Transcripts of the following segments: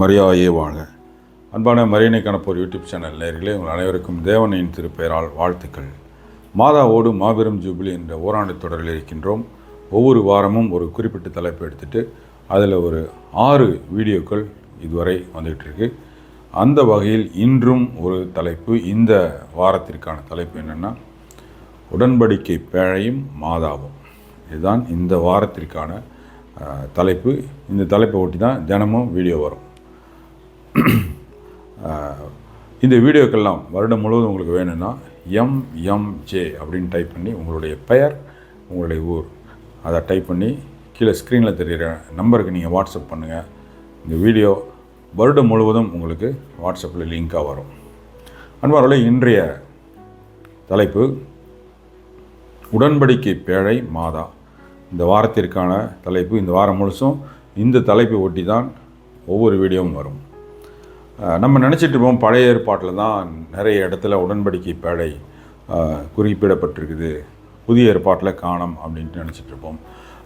மரியாதையே வாழ. அன்பான மரியனை கணப்போர் யூடியூப் சேனல் நேர்களே உங்கள் அனைவருக்கும் தேவனையின் திருப்பெயரால் வாழ்த்துக்கள். மாதாவோடு மாபெரும் ஜூபிலி என்ற ஓராண்டு தொடரில் இருக்கின்றோம். ஒவ்வொரு வாரமும் ஒரு குறிப்பிட்ட தலைப்பு எடுத்துகிட்டு அதில் ஒரு ஆறு வீடியோக்கள் இதுவரை வந்துகிட்ருக்கு அந்த வகையில் இன்றும் ஒரு தலைப்பு இந்த வாரத்திற்கான தலைப்பு என்னென்னா உடன்படிக்கை பேழையும் மாதாவும். இதுதான் இந்த வாரத்திற்கான தலைப்பு. இந்த தலைப்பை ஒட்டி தான் தினமும் வீடியோ வரும். இந்த வீடியோக்கெல்லாம் வருடம் முழுவதும் உங்களுக்கு வேணும்னா எம்எம்ஜே அப்படின்னு டைப் பண்ணி உங்களுடைய பெயர் உங்களுடைய ஊர். அதை டைப் பண்ணி கீழே ஸ்க்ரீனில் தெரிகிற நம்பருக்கு நீங்கள் வாட்ஸ்அப் பண்ணுங்கள் இந்த வீடியோ வருடம் முழுவதும் உங்களுக்கு வாட்ஸ்அப்பில் லிங்காக வரும். அன்பார்களே இன்றைய தலைப்பு உடன்படிக்கை பேழை மாதா. இந்த வாரத்திற்கான தலைப்பு இந்த வாரம் முழுசும் இந்த தலைப்பை ஒட்டி தான் ஒவ்வொரு வீடியோவும் வரும். நம்ம நினச்சிட்டு இருப்போம் பழைய ஏற்பாட்டில் தான் நிறைய இடத்துல உடன்படிக்கை பேழை குறிப்பிடப்பட்டிருக்குது. புதிய ஏற்பாட்டில் காணும் அப்படின்ட்டு நினச்சிட்டு இருப்போம்.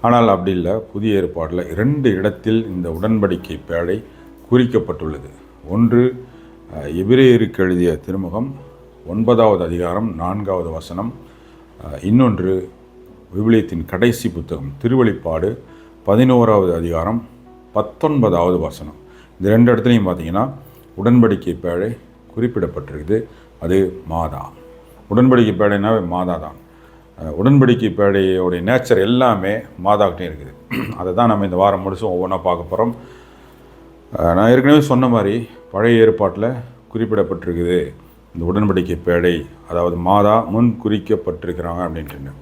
ஆனால் அப்படி இல்லை புதிய ஏற்பாட்டில் இரண்டு இடத்தில் இந்த உடன்படிக்கை பேழை குறிக்கப்பட்டுள்ளது. ஒன்று எபிரேயருக்கு எழுதிய திருமுகம் ஒன்பதாவது அதிகாரம் நான்காவது வசனம். இன்னொன்று விவிலியத்தின் கடைசி புத்தகம் திருவெளிப்பாடு பதினோராவது அதிகாரம் பத்தொன்பதாவது வசனம். இந்த ரெண்டு இடத்துலையும் பார்த்தீங்கன்னா உடன்படிக்கை பேழை குறிப்பிடப்பட்டிருக்குது. அது மாதா. உடன்படிக்கை பேழைனாவே மாதா தான். உடன்படிக்கை பேழையோடைய நேச்சர் எல்லாமே மாதாக்கிட்டே இருக்குது. அதை தான் நம்ம இந்த வாரம் முழுசும் ஒவ்வொன்றா பார்க்க போகிறோம் நான் ஏற்கனவே சொன்ன மாதிரி பழைய ஏற்பாட்டில் குறிப்பிடப்பட்டிருக்குது. இந்த உடன்படிக்கை பேழை அதாவது மாதா முன் குறிக்கப்பட்டிருக்கிறாங்க அப்படின்ட்டு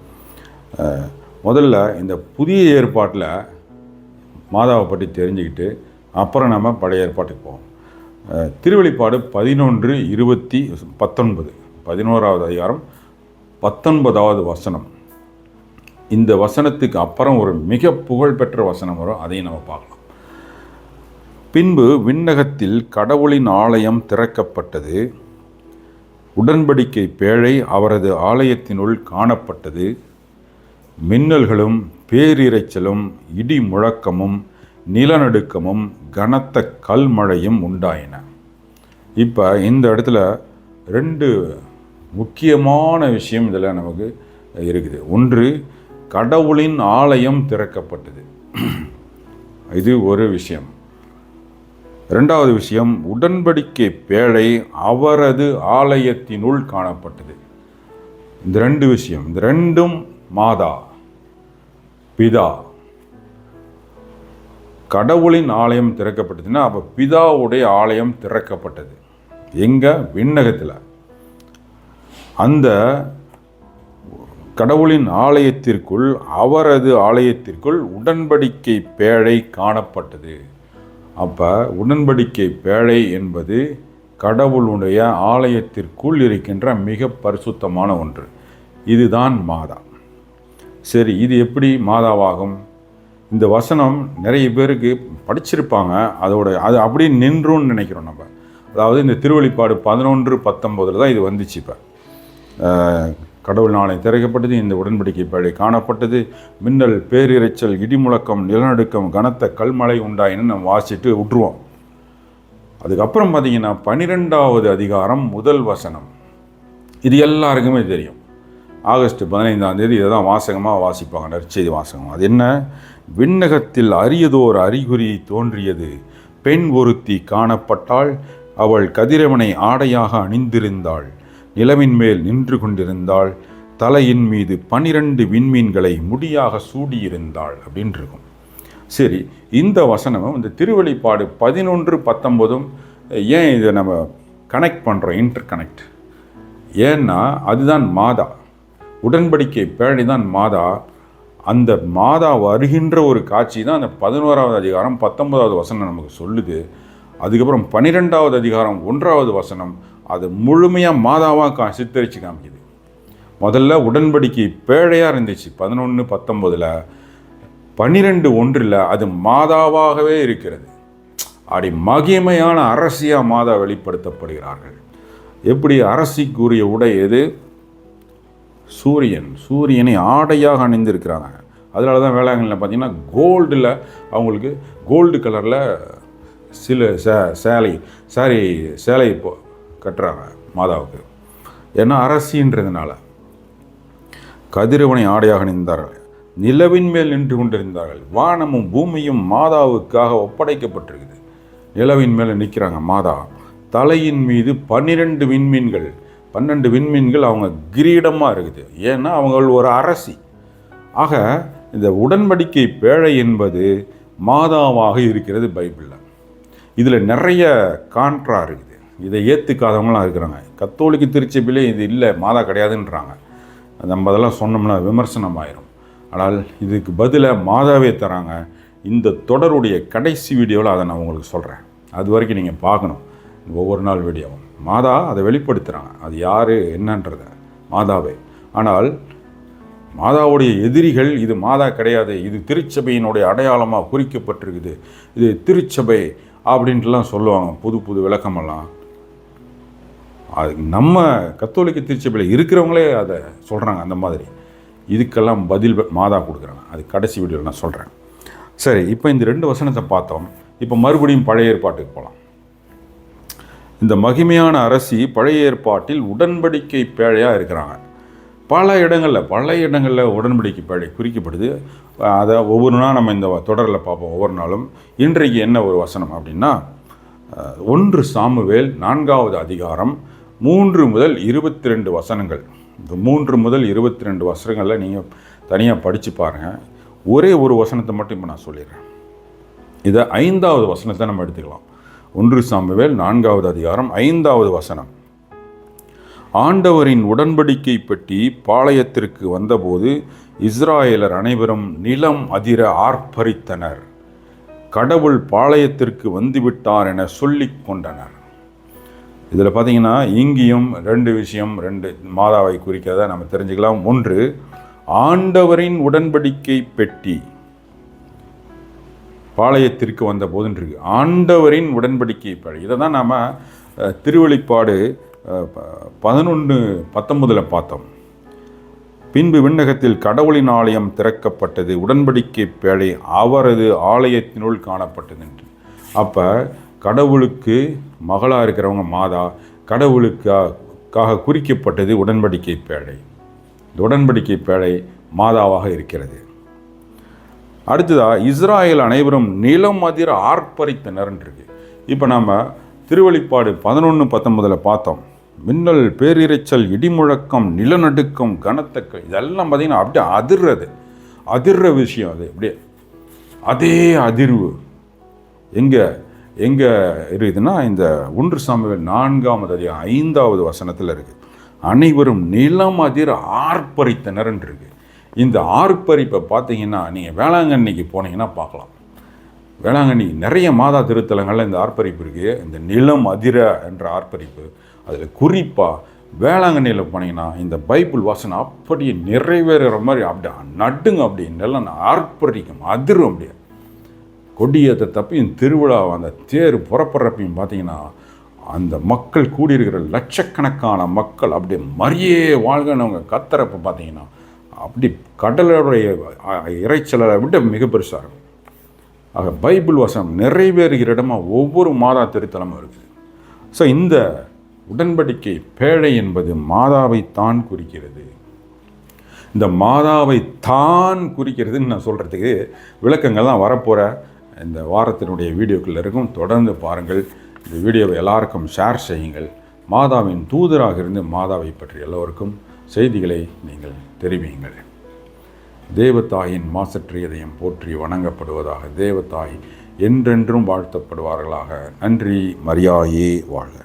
முதல்ல இந்த புதிய ஏற்பாட்டில் மாதாவை பற்றி தெரிஞ்சுக்கிட்டு அப்புறம் நம்ம பழைய ஏற்பாட்டுக்கு போவோம். திருவெளிப்பாடு பதினொன்று இருபத்தி பத்தொன்பது பதினோராவது அதிகாரம் பத்தொன்பதாவது வசனம். இந்த வசனத்துக்கு அப்புறம் ஒரு மிக புகழ்பெற்ற வசனம் வரும். அதையும் நம்ம பார்க்கலாம். பின்பு விண்ணகத்தில் கடவுளின் ஆலயம் திறக்கப்பட்டது. உடன்படிக்கை பேழை அவரது ஆலயத்தினுள் காணப்பட்டது. மின்னல்களும் பேரிரைச்சலும் இடி முழக்கமும் நிலநடுக்கமும் கனத்த கல்மழையும் உண்டாயின. இப்போ இந்த இடத்துல ரெண்டு முக்கியமான விஷயம் இதில் நமக்கு இருக்குது. ஒன்று கடவுளின் ஆலயம் திறக்கப்பட்டது. இது ஒரு விஷயம். ரெண்டாவது விஷயம் உடன்படிக்கை பேழை அவரது ஆலயத்தினுள் காணப்பட்டது. இந்த ரெண்டு விஷயம் இந்த ரெண்டும் மாதா பிதா கடவுளின் ஆலயம் திறக்கப்பட்டதுன்னா அப்போ பிதாவுடைய ஆலயம் திறக்கப்பட்டது. எங்கே? விண்ணகத்தில். அந்த கடவுளின் ஆலயத்திற்குள் அவரது ஆலயத்திற்குள் உடன்படிக்கை பேழை காணப்பட்டது. அப்போ உடன்படிக்கை பேழை என்பது கடவுளுடைய ஆலயத்திற்குள் இருக்கின்ற மிக பரிசுத்தமான ஒன்று. இதுதான் மாதா. சரி இது எப்படி மாதாவாகும்? இந்த வசனம் நிறைய பேருக்கு படிச்சிருப்பாங்க. அதோட அது அப்படியே நின்றுன்னு நினைக்கிறோம் நம்ம. அதாவது இந்த திருவெளிப்பாடு பதினொன்று பத்தொம்போதில் தான் இது வந்துச்சு இப்போ. கடவுள் நாளை திறக்கப்பட்டது இந்த உடன்படிக்கை பேழை காணப்பட்டது மின்னல் பேரிரைச்சல் இடிமுழக்கம் நிலநடுக்கம் கனத்த கல்மழை உண்டாயின்னு நம்ம வாசிட்டு விட்டுருவோம். அதுக்கப்புறம் பார்த்தீங்கன்னா பன்னிரெண்டாவது அதிகாரம் முதல் வசனம். இது எல்லாருக்குமே தெரியும். ஆகஸ்ட் பதினைந்தாம் தேதி இதை தான் வாசகமாக வாசிப்பாங்க நற்செய்தி வாசகம். அது என்ன? விண்ணகத்தில் அரியதோர் அறிகுறி தோன்றியது. பெண் ஒருத்தி காணப்பட்டாள் அவள் கதிரவனை ஆடையாக அணிந்திருந்தாள். நிலவின் மேல் நின்று கொண்டிருந்தாள் தலையின் மீது பனிரெண்டு விண்மீன்களை முடியாக சூடியிருந்தாள் அப்படின்னு இருக்கும் சரி இந்த வசனமும் இந்த திருவெளிப்பாடு பதினொன்று பத்தொன்பதும் ஏன் இதை நம்ம கனெக்ட் பண்ணுறோம் இன்டர் கனெக்ட் ஏன்னா அதுதான் மாதா. உடன்படிக்கை பேழை தான் மாதா. அந்த மாதா வருகின்ற ஒரு காட்சி தான் அந்த பதினோராவது அதிகாரம் பத்தொன்பதாவது வசனம் நமக்கு சொல்லுது. அதுக்கப்புறம் பன்னிரெண்டாவது அதிகாரம் ஒன்றாவது வசனம் அது முழுமையாக மாதாவாக கா சித்தரித்து காமிக்குது. முதல்ல உடன்படிக்கை பேழையாக இருந்துச்சு பதினொன்று பத்தொம்போதில் பன்னிரெண்டு ஒன்றில் அது மாதாவாகவே இருக்கிறது. அப்படி மகிமையான அரசியாக மாதா வெளிப்படுத்தப்படுகிறார்கள். எப்படி? அரசிக்குரிய உடை எது? சூரியன் சூரியனை ஆடையாக அணிந்திருக்கிறாங்க. அதனால தான் வேளாங்கண்ணில் பார்த்தீங்கன்னா கோல்டில் அவங்களுக்கு கோல்டு கலரில் சில சே சேலை சாரி சேலை இப்போ கட்டுறாங்க மாதாவுக்கு. ஏன்னா அரசின்றதுனால. கதிரவனை ஆடையாக நின்றார்கள் நிலவின் மேல் நின்று கொண்டிருந்தார்கள். வானமும் பூமியும் மாதாவுக்காக ஒப்படைக்கப்பட்டிருக்குது. நிலவின் மேலே நிற்கிறாங்க மாதா. தலையின் மீது பன்னிரண்டு விண்மீன்கள் பன்னெண்டு விண்மீன்கள் அவங்க கிரீடமாக இருக்குது. ஏன்னா அவங்கள் ஒரு அரசி. ஆக இந்த உடன்படிக்கை பேழை என்பது மாதாவாக இருக்கிறது பைபிளில். இதில் நிறைய கான்ட்ரா இருக்குது. இதை ஏற்றுக்காதவங்களாம் இருக்கிறாங்க. கத்தோலிக்க திருச்சபையிலே இது இல்லை மாதா கிடையாதுன்றாங்க. நம்ம அதெல்லாம் சொன்னோம்னா விமர்சனம் ஆயிரும். ஆனால் இதுக்கு பதிலாக மாதாவே தராங்க. இந்த தொடருடைய கடைசி வீடியோவில் அதை நான் உங்களுக்கு சொல்கிறேன் அது வரைக்கும் நீங்கள் பார்க்கணும். ஒவ்வொரு நாள் வீடியோவும். மாதா அதை வெளிப்படுத்துகிறாங்க அது யார் என்னன்றத. மாதாவே. ஆனால் மாதாவுடைய எதிரிகள் இது மாதா கிடையாது. இது திருச்சபையினுடைய அடையாளமாக குறிக்கப்பட்டிருக்குது. இது திருச்சபை அப்படின்ட்டுலாம் சொல்லுவாங்க. புது புது விளக்கமெல்லாம். அது நம்ம கத்தோலிக்க திருச்சபையில் இருக்கிறவங்களே அதை சொல்கிறாங்க அந்த மாதிரி. இதுக்கெல்லாம் பதில் மாதா கொடுக்குறாங்க. அது கடைசி வீடியோவில் நான் சொல்கிறேன் சரி இப்போ இந்த ரெண்டு வசனத்தை பார்த்தோம். இப்போ மறுபடியும் பழைய ஏற்பாட்டுக்கு போகலாம் இந்த மகிமையான அரசி பழைய ஏற்பாட்டில் உடன்படிக்கை பேழையாக இருக்கிறாங்க. பல இடங்களில் பல இடங்களில் உடன்படிக்கை பேழை குறிக்கப்படுது. அதை ஒவ்வொரு நாள் நம்ம இந்த தொடரில் பார்ப்போம் ஒவ்வொரு நாளும். இன்றைக்கு என்ன ஒரு வசனம் அப்படின்னா ஒன்று சாமுவேல் நான்காவது அதிகாரம் மூன்று முதல் இருபத்தி ரெண்டு வசனங்கள். இந்த மூன்று முதல் இருபத்தி ரெண்டு வசனங்களில் நீங்கள் தனியாக படித்து பாருங்கள் ஒரே ஒரு வசனத்தை மட்டும் இப்போ நான் சொல்லிடுறேன். இதை ஐந்தாவது வசனத்தை நம்ம எடுத்துக்கலாம். ஒன்று சாமுவேல் நான்காவது அதிகாரம் ஐந்தாவது வசனம். ஆண்டவரின் உடன்படிக்கை பெட்டி பாளையத்திற்கு வந்தபோது இஸ்ராயலர் அனைவரும் நிலம் அதிர ஆர்ப்பரித்தனர். கடவுள் பாளையத்திற்கு வந்துவிட்டார் என சொல்லிக் கொண்டனர். இதில் பார்த்தீங்கன்னா இங்கேயும் ரெண்டு விஷயம் ரெண்டு மாதாவை குறிக்கிறத நம்ம தெரிஞ்சுக்கலாம். ஒன்று ஆண்டவரின் உடன்படிக்கை பெட்டி. பாளையத்திற்கு வந்த போதுன்றிருக்கு ஆண்டவரின் உடன்படிக்கை பழி இதை தான் நாம் திருவெளிப்பாடு பதினொன்று பத்தொன்பதில் பார்த்தோம். பின்பு விண்ணகத்தில் கடவுளின் ஆலயம் திறக்கப்பட்டது உடன்படிக்கை பேழை அவரது ஆலயத்தினுள் காணப்பட்டது என்று அப்போ கடவுளுக்கு மகளாக இருக்கிறவங்க மாதா கடவுளுக்காக குறிக்கப்பட்டது உடன்படிக்கை பேழை. இந்த உடன்படிக்கை பேழை மாதாவாக இருக்கிறது. அடுத்ததாக இஸ்ராயல் அனைவரும் நிலம் அதிர ஆர்ப்பரித்தனர்ன்றிருக்கு. இப்போ நம்ம திருவழிப்பாடு பதினொன்று பத்தொன்பதில் பார்த்தோம். மின்னல் பேரிரைச்சல் இடிமுழக்கம் நிலநடுக்கம் கனத்தக்கள் இதெல்லாம் பார்த்திங்கன்னா அப்படியே அதிர்றது. அதிர்ற விஷயம் அது அப்படியே. அதே அதிர்வு. எங்கே எங்கே இருக்குதுன்னா இந்த ஒன்று சாமிகள் நான்காவது அதிகம் ஐந்தாவது வசனத்தில் இருக்குது அனைவரும் நிலம் அதிர ஆர்ப்பரித்தனர்ன்னு இருக்கு இந்த ஆர்ப்பரிப்பை பார்த்தீங்கன்னா நீங்கள் வேளாங்கண்ணிக்கு போனீங்கன்னா பார்க்கலாம். வேளாங்கண்ணி நிறைய மாதா திருத்தலங்களில் இந்த ஆர்ப்பரிப்பு இருக்குது இந்த நிலம் அதிர என்ற ஆர்ப்பரிப்பு. அதில் குறிப்பாக வேளாங்கண்ணியில் போனீங்கன்னா இந்த பைபிள் வாசனை அப்படியே நிறைவேறுகிற மாதிரி அப்படியே நட்டுங்க அப்படி நிலம் ஆர்ப்பரிக்கும் அதிரும் அப்படியே. கொடியேற்ற தப்பியும் திருவிழா அந்த தேர் புறப்படுறப்பையும் பார்த்தீங்கன்னா அந்த மக்கள் கூடியிருக்கிற லட்சக்கணக்கான மக்கள் அப்படியே மரியே வாழ்கனவங்க கத்துறப்ப பார்த்தீங்கன்னா அப்படி கடலுடைய இறைச்சலை விட மிக பெருசாக இருக்கும். ஆக பைபிள் வசனம் நிறைவேறுகிற இடமா ஒவ்வொரு மாதா திருத்தலமும் இருக்குது. ஸோ இந்த உடன்படிக்கை பேழை என்பது மாதாவை தான் குறிக்கிறது. இந்த மாதாவை தான் குறிக்கிறதுன்னு நான் சொல்கிறதுக்கு விளக்கங்கள் தான் வரப்போகிற இந்த வாரத்தினுடைய வீடியோக்கள் இருக்கும். தொடர்ந்து பாருங்கள். இந்த வீடியோவை எல்லாருக்கும் ஷேர் செய்யுங்கள். மாதாவின் தூதராக இருந்து மாதாவை பற்றி எல்லோருக்கும் செய்திகளை நீங்கள் தெரிவியுங்கள். தேவத்தாயின் மாசற்ற இதயம் போற்றி வணங்கப்படுவதாக தேவத்தாய் என்றென்றும் வாழ்த்தப்படுவார்களாக. நன்றி மரியாயே வாழ்க.